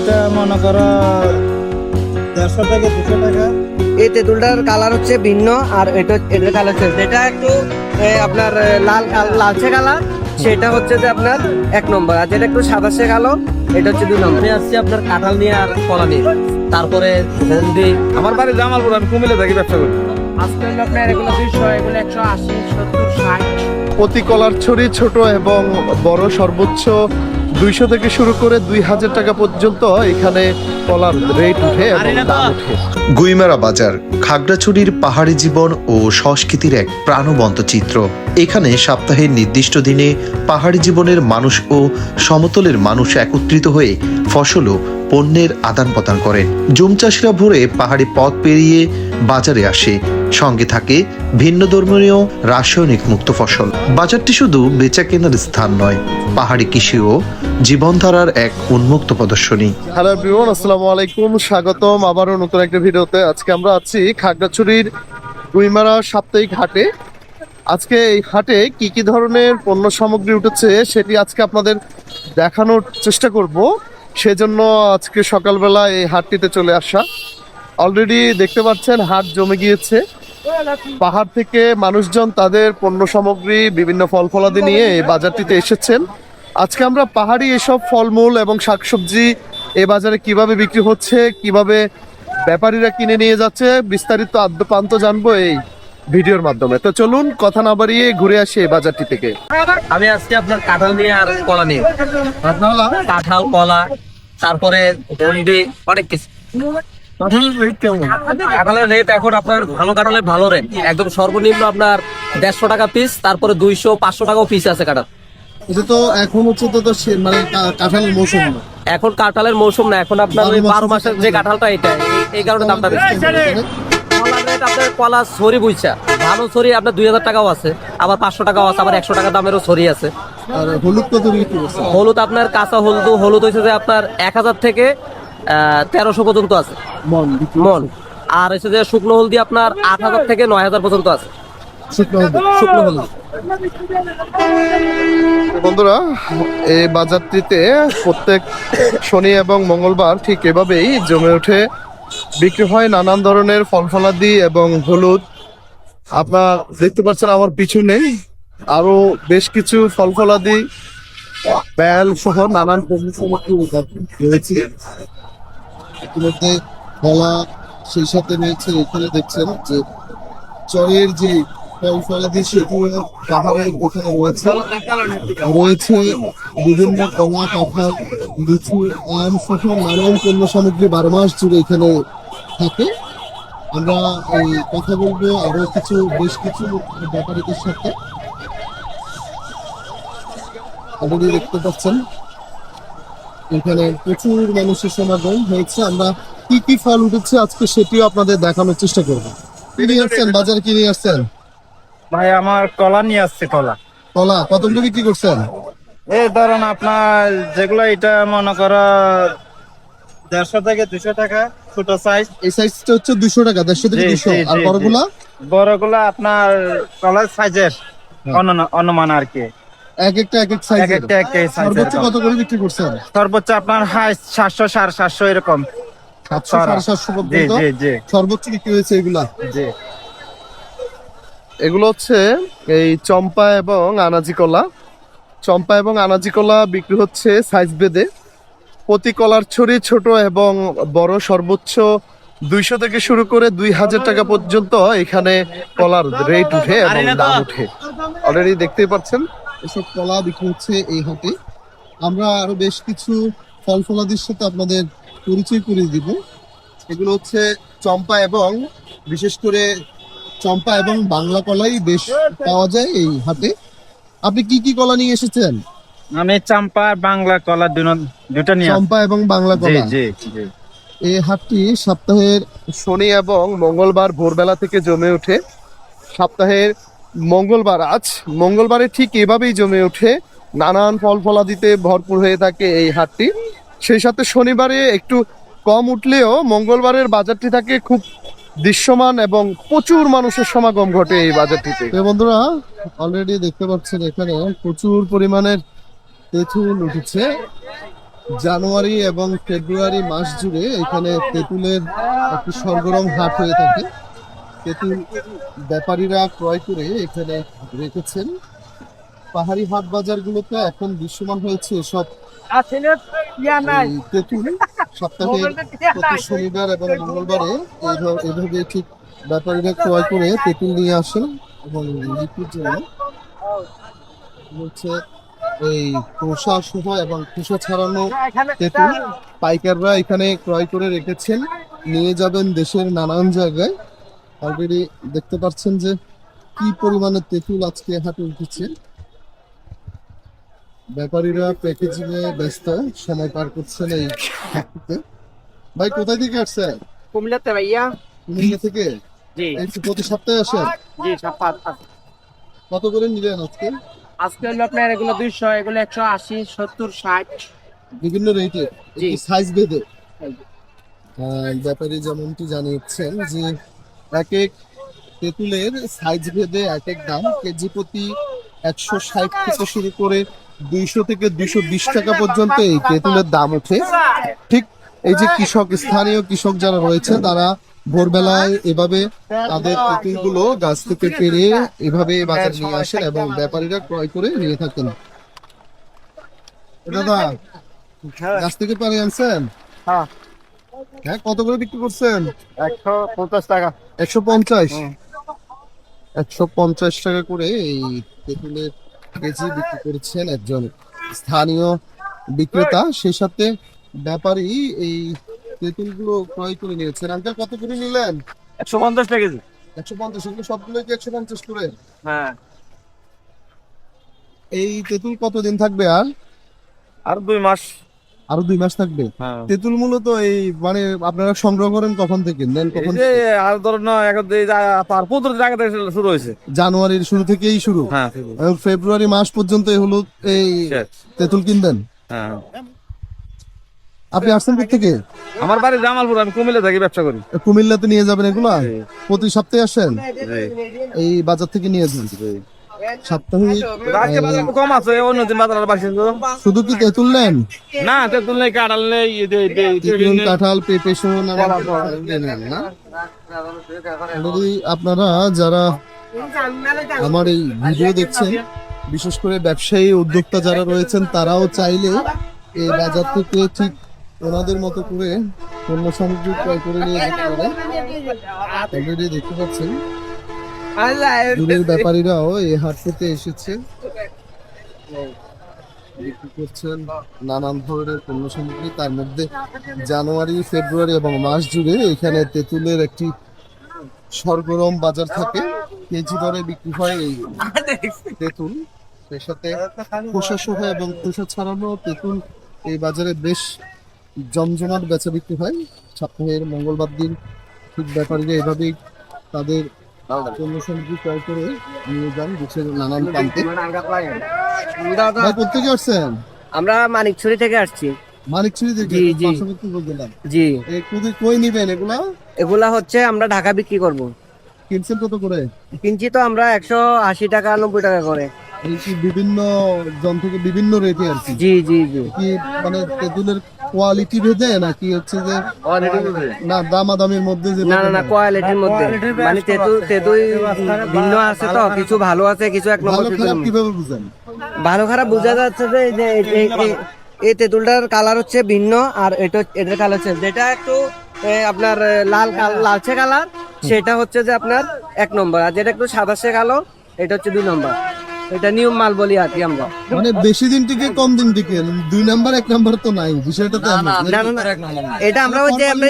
এটা মনে করো দেড়শো থেকে দুশো টাকা। এই তেঁতুলটার কালার হচ্ছে ভিন্ন আর এটা এটার কালার হচ্ছে যেটা একটু আপনার লাল লালচে কালার। সেটা হচ্ছে যে আপনার এক নম্বর। আর যেটা একটু সাদাসে কালো এটা হচ্ছে দুই নম্বর। আসছি আপনার কাঁঠাল নিয়ে আর কলা নিয়ে তারপরে ভেন্ডি। আমার বাড়ি জামালপুর আমি কুমিল্লা থাকি ব্যবসা করি। আজকে আপনার এগুলো দুইশো এগুলো একশো আশি সত্তর ষাট। প্রতি কলার ছড়ি ছোট এবং বড় সর্বোচ্চ দুইশো থেকে শুরু করে দুই হাজার টাকা পর্যন্ত এখানে কলার রেট উঠে উঠে। গুইমারা বাজার খাগড়াছড়ির পাহাড়ি জীবন ও সংস্কৃতির এক প্রাণবন্ত চিত্র। এখানে সপ্তাহের নির্দিষ্ট দিনে পাহাড়ি জীবনের মানুষ ও সমতলের মানুষ একত্রিত হয়ে ফসল ও পণ্যের আদান প্রদান করেন। জুম চাষিরা ভোরে পাহাড়ি পথ পেরিয়ে বাজারে আসে। সঙ্গে থাকে ভিন্ন ধর্মীয় রাসায়নিক মুক্ত ফসল। বাজারটি শুধু বেচা কেনার স্থান নয়, পাহাড়ি কৃষি ও জীবনধারার এক উন্মুক্ত প্রদর্শনী। হ্যালো এভরিওয়ান, আসসালামু আলাইকুম, স্বাগতম আবারও নতুন একটা ভিডিওতে। আজকে আমরা আছি খাগড়াছড়ির গুইমারা সাপ্তাহিক হাটে। আজকে এই হাটে কি কি ধরনের পণ্য সামগ্রী উঠেছে সেটি আজকে আপনাদের দেখানোর চেষ্টা করব। সেজন্য আজকে সকালবেলা এই হাটটিতে চলে আসা। অলরেডি দেখতে পাচ্ছেন, হাট জমে গিয়েছে। পাহাড় থেকে মানুষজন তাদের পণ্য সামগ্রী, বিভিন্ন ফল ফলাদি নিয়ে এই বাজারটিতে এসেছেন। আজকে আমরা পাহাড়ি এসব ফলমূল এবং শাকসবজি এ বাজারে কীভাবে বিক্রি হচ্ছে, কীভাবে ব্যাপারীরা কিনে নিয়ে যাচ্ছে, বিস্তারিত আদ্যপান্ত জানব এই ভিডিওর মাধ্যমে। তো চলুন কথা না বাড়িয়ে ঘুরে আসি এই বাজারটি থেকে। আমি আসছি আপনার কাঁঠাল নিয়ে আর কলা নিয়ে। কাঁঠাল? কলা তারপরে অনেক কিছু। কাঁঠালের রেট এখন আপনার ভালো কাঁঠালের ভালো রেট একদম সর্বনিম্ন আপনার দেড়শো টাকা পিস তারপরে দুইশো পাঁচশো টাকাও পিস আছে কাঁঠাল। এটা তো এখন হচ্ছে তো মানে কাঁঠালের মৌসুম না। এখন কাঁঠালের মৌসুম না এখন আপনার বারো মাসের যে কাঁঠালটা এটা এই- কারণে দামটা বেশি। আপনার কলা সরি বুইছা। ভালো সরি আপনার দুই হাজার টাকাও আছে আবার পাঁচশো টাকাও আছে আবার একশো টাকা দামেরও সরি আছে। আর হলুদ কত বিক্রি করছে হলুদ আপনার কাঁচা হলুদ হলুদ হয়েছে যে আপনার এক হাজার থেকে তেরোশো পর্যন্ত আছে। মন মন। আর হচ্ছে যে শুকনো হলদি আপনার আট হাজার থেকে নয় হাজার পর্যন্ত আছে। শুকনো হলুদ। শুকনো হলদি। বন্ধুরা এই বাজারটিতে প্রত্যেক শনি এবং মঙ্গলবার ঠিক এভাবেই জমে ওঠে বিক্রি হয় নানান ধরনের ফল ফলাদি এবং হলুদ। আপনার, দেখতে পাচ্ছেন আমার পিছু নেই আরও বেশ কিছু ফল ফলাদি বেল সহ নানান রয়েছে। কলা সেই সাথে রয়েছে। এখানে দেখছেন যে চরের যে রয়েছে বিভিন্ন পণ্য সামগ্রী বারো মাস জুড়ে এখানে থাকে আমরা এই কথা বলব আরও কিছু বেশ কিছু ব্যাপারীদের সাথে আপনি দেখতে পাচ্ছেন এখানে প্রচুর মানুষের সমাগম হয়েছে আমরা কি কি ফল উঠেছে আজকে সেটিও আপনাদের দেখানোর চেষ্টা করব কিনে আসছেন? বাজারে কিনে আসছেন? ভাই আমার কলা নিয়ে আসছে কলা। কলা কত করে বিক্রি করছেন? এই ধরুন আপনার যেগুলো এটা মনে করো দেড়শো থেকে দুশো টাকা ছোট সাইজ এই সাইজটা হচ্ছে দুশো টাকা দেড়শো থেকে দুশো আর বড়গুলা? বড়গুলো আপনার কলার সাইজের অনুমান আর কি। এক একটা এক এক এক একটা একটা সর্বোচ্চ কত করে বিক্রি করছেন? সর্বোচ্চ আপনার হাই সাতশো সাড়ে সাতশো এরকম। সাতশো সাড়ে সাতশো পর্যন্ত? সর্বোচ্চ বিক্রি হয়েছে এগুলা? জি। এগুলো হচ্ছে এই চম্পা এবং আনাজি কলা। চম্পা এবং আনাজি কলা বিক্রি হচ্ছে সাইজ বেদে প্রতি কলার ছড়ি ছোট এবং বড় সর্বোচ্চ দুইশো থেকে শুরু করে দুই হাজার টাকা পর্যন্ত এখানে কলার রেট উঠে এবং দাম উঠে। অলরেডি দেখতেই পাচ্ছেন, এসব কলা বিক্রি হচ্ছে এই হাটে। আমরা আরও বেশ কিছু ফল ফলাদির সাথে আপনাদের পরিচয় করিয়ে দিব। এগুলো হচ্ছে চম্পা এবং বিশেষ করে চম্পা এবং বাংলা কলাই বেশ পাওয়া যায় এই হাটে। আপনি কি কি কলা নিয়ে এসেছেন? আমি চম্পা আর বাংলা কলা দুটো নিয়ে চম্পা এবং বাংলা কলা। জি জি। এই হাটটি সপ্তাহের শনি এবং মঙ্গলবার ভোরবেলা থেকে জমে ওঠে। সপ্তাহের মঙ্গলবার আজ মঙ্গলবারে ঠিক এভাবেই জমে ওঠে। নানান ফল ফলাদিতে ভরপুর হয়ে থাকে এই হাটটি। সেই সাথে শনিবারে একটু কম উঠলেও মঙ্গলবারের বাজারটি থাকে খুব দৃশ্যমান এবং প্রচুর মানুষের সমাগম ঘটে এই বাজারটিতে। বন্ধুরা অলরেডি দেখতে পাচ্ছেন এখানে প্রচুর পরিমাণের তেঁতুল উঠেছে। জানুয়ারি এবং ফেব্রুয়ারি মাস জুড়ে এখানে তেঁতুলের একটি সরগরম হাট হয়ে থাকে। তেঁতুল ব্যাপারীরা ক্রয় করে এখানে রেখেছেন। পাহাড়ি হাট বাজারগুলোতে এখন দৃশ্যমান হয়েছে সব তেঁতুল সপ্তাহে প্রতি শনিবার এবং মঙ্গলবারে এভাবে ঠিক ব্যাপারীরা ক্রয় করে তেঁতুল নিয়ে আসেন এবং বিক্রির জন্য। হচ্ছে এই খোসা সহ এবং খোসা ছাড়ানো তেঁতুল পাইকাররা এখানে ক্রয় করে রেখেছেন। নিয়ে যাবেন দেশের নানান জায়গায়। অলরেডি দেখতে পাচ্ছেন যে কি পরিমাণে তেঁতুল আজকে হাটে উঠেছে। ব্যাপারীরা প্যাকেজিং এ ব্যস্ত সময় পার করছেন এই ভাই কোথায় থেকে আসছেন কুমিল্লাতে ভাইয়া। কুমিল্লা থেকে? জি। এই প্রতি সপ্তাহে আসেন? জি পাঁচ। কত করে নিলেন আজকে? আজকে হলো আপনার এগুলো দুইশো এগুলো একশো আশি সত্তর ষাট। বিভিন্ন রেটে। সাইজ ভেদে ব্যাপারী যেমনটি জানিয়েছেন যে এক এক তেঁতুলের সাইজ ভেদে এক এক দাম কেজি প্রতি একশো ষাট থেকে শুরু করে দুইশো থেকে দুইশো বিশ টাকা পর্যন্ত এই তেঁতুলের দাম ওঠে। ঠিক এই যে কৃষক স্থানীয় কৃষক যারা রয়েছে তারা ভোরবেলায় এভাবে তাদের তেঁতুলগুলো গাছ থেকে পেরে এভাবে বাজারে নিয়ে আসেন এবং ব্যাপারীরা ক্রয় করে নিয়ে থাকেন। দাদা গাছ থেকে পারে আনছেন? হ্যাঁ। হ্যাঁ কত করে বিক্রি করছেন? একশো পঞ্চাশ টাকা। একশো পঞ্চাশ? একশো পঞ্চাশ টাকা করে এই তেঁতুলের কেজি বিক্রি করছেন একজন স্থানীয় বিক্রেতা। সেই সাথে ব্যাপারী এই তেঁতুলগুলো ক্রয় করে নিয়েছেন। আঙ্কেল কত করে নিলেন? একশো পঞ্চাশ টাকা কেজি। একশো পঞ্চাশ এগুলো সবগুলো কি একশো পঞ্চাশ করে? হ্যাঁ। এই তেঁতুল কতদিন থাকবে আর? আর দুই মাস। আরও দুই মাস থাকবে। হ্যাঁ। তেঁতুল মূলত এই মানে আপনারা সংগ্রহ করেন কখন থেকে? নেন কখন আর ধরুন এখন পার পনেরো জায়গা থেকে শুরু হয়েছে। জানুয়ারির শুরু থেকেই শুরু। হ্যাঁ ফেব্রুয়ারি মাস পর্যন্ত এই হলুদ এই। তেঁতুল কিনবেন? হ্যাঁ আপনি আসছেন থেকে? আমার বাড়ি জামালপুর আমি কুমিল্লা থাকি ব্যবসা করি। কুমিল্লাতে নিয়ে যাবেন এগুলা? প্রতি সপ্তাহে আসেন? এই বাজার থেকে নিয়ে যান। সপ্তাহে আজকে বাজার একটু কম আছে বাজার শুধু কি তেঁতুল নেন? না তেঁতুল নেই কাঁঠাল নেই এই যে- এই যে- তেঁতুল কাঁঠাল পেঁপে সহ নেন না? আপনারা যারা আমার এই ভিডিও দেখছেন বিশেষ করে ব্যবসায়ী উদ্যোক্তা যারা রয়েছেন তারাও চাইলে এই বাজার থেকে ঠিক ওনাদের মতো করে পণ্য সামগ্রী ক্রয় করে নিয়ে যেতে পারে অলরেডি দেখতে পাচ্ছেন দূরের ব্যাপারীরাও এই হাট থেকে এসেছে। বিক্রি করছেন নানান ধরনের পণ্য সামগ্রী তার মধ্যে জানুয়ারি, ফেব্রুয়ারি এবং মাস জুড়ে এখানে তেঁতুলের একটি সরগরম বাজার থাকে। কেজি দরে বিক্রি হয় এই তেঁতুল। সেই সাথে খোসা সহ এবং খোসা ছাড়ানো তেঁতুল এই বাজারে বেশ জমজমাট বেচা বিক্রি হয়। সপ্তাহের মঙ্গলবার দিন ঠিক ব্যাপারীরা এভাবেই তাদের পণ্য ক্রয় করে নিয়ে যান দেশের নানান প্রান্তে। কোথেকে আসছেন? আমরা মানিকছড়ি থেকে আসছি। মানিকছড়ি থেকে? জি, জি। জি। কই নিবেন এগুলা? এগুলা হচ্ছে আমরা ঢাকা বিক্রি করব। কিনছেন কত করে? কিনছি তো আমরা একশো আশি টাকা নব্বই টাকা করে। বিভিন্ন জন থেকে বিভিন্ন রেটে আর কি? জি জি জি। কি মানে তেঁতুলের কোয়ালিটি ভেদে নাকি হচ্ছে যে না দামাদামির মধ্যে যে না না কোয়ালিটির মধ্যে। মানে তেঁতুল তেঁতুল ভিন্ন আছে তো কিছু ভালো আছে কিছু এক নম্বর কীভাবে বুঝেন? ভালো খারাপ বোঝা যাচ্ছে যে এই যে এই- এই- এই- এই তেঁতুলটার কালার হচ্ছে ভিন্ন আর এটা এটার কালার হচ্ছে যেটা একটু আপনার লাল লালচে কালার সেটা হচ্ছে যে আপনার এক নম্বর আর যেটা একটু সাদাসে কালো এটা হচ্ছে দুই নম্বর। এটা নিয়ম মাল বলি আর কি আমরা। মানে বেশি দিন টিকে কম দিন টিকে দুই নাম্বার এক নাম্বার তো নাই বিষয়টা তো না না না এটা আমরা ওই যে আমরা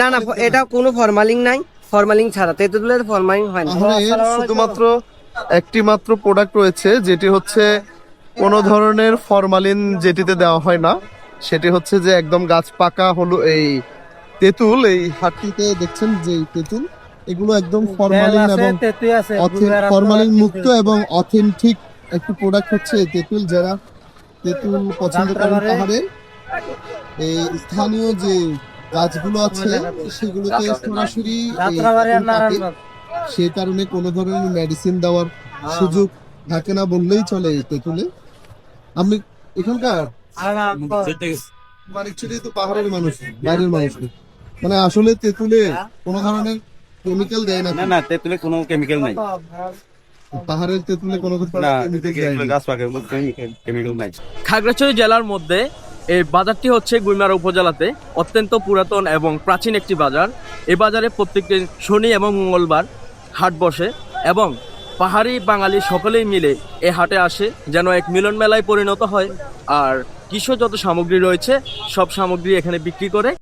না না এটা কোনো ফরমালিং নাই ফরমালিং ছাড়া। তেঁতুলের ফরমালিং হয় না। শুধুমাত্র একটি মাত্র প্রোডাক্ট রয়েছে যেটি হচ্ছে কোনো ধরনের ফরমালিন যেটিতে দেওয়া হয় না। সেটি হচ্ছে যে একদম গাছ পাকা হলো এই তেঁতুল এই হাটটিতে দেখছেন যে তেঁতুল। এগুলো একদম ফরমালিন এবং ফরমালিন মুক্ত এবং অথেন্টিক একটি প্রোডাক্ট হচ্ছে তেঁতুল। যারা তেঁতুল পছন্দ করেন পাহাড়ে এই স্থানীয় যে গাছগুলো আছে সেগুলোতে সরাসরি। সেই কারণে কোনো ধরনের মেডিসিন দেওয়ার সুযোগ থাকে না বললেই চলে তেঁতুলে। আপনি এখানকার তো পাহাড়ের মানুষ বাইরের মানুষ। মানে আসলে তেঁতুলে কোনো ধরনের কেমিক্যাল দেয় না না না তেঁতুলে কোনো কেমিক্যাল নাই। পাহাড়ের তেঁতুলে কোনো কেমিক্যাল গাছ পাকে কেমিক্যাল নাই। খাগড়াছড়ি জেলার মধ্যে এই বাজারটি হচ্ছে গুইমারা উপজেলাতে অত্যন্ত পুরাতন এবং প্রাচীন একটি বাজার। এই বাজারে প্রত্যেকটি শনি এবং মঙ্গলবার হাট বসে এবং পাহাড়ি বাঙালি সকলেই মিলে এ হাটে আসে যেন এক মিলন মেলায় পরিণত হয়। আর কৃষি যত সামগ্রী রয়েছে সব সামগ্রী এখানে বিক্রি করে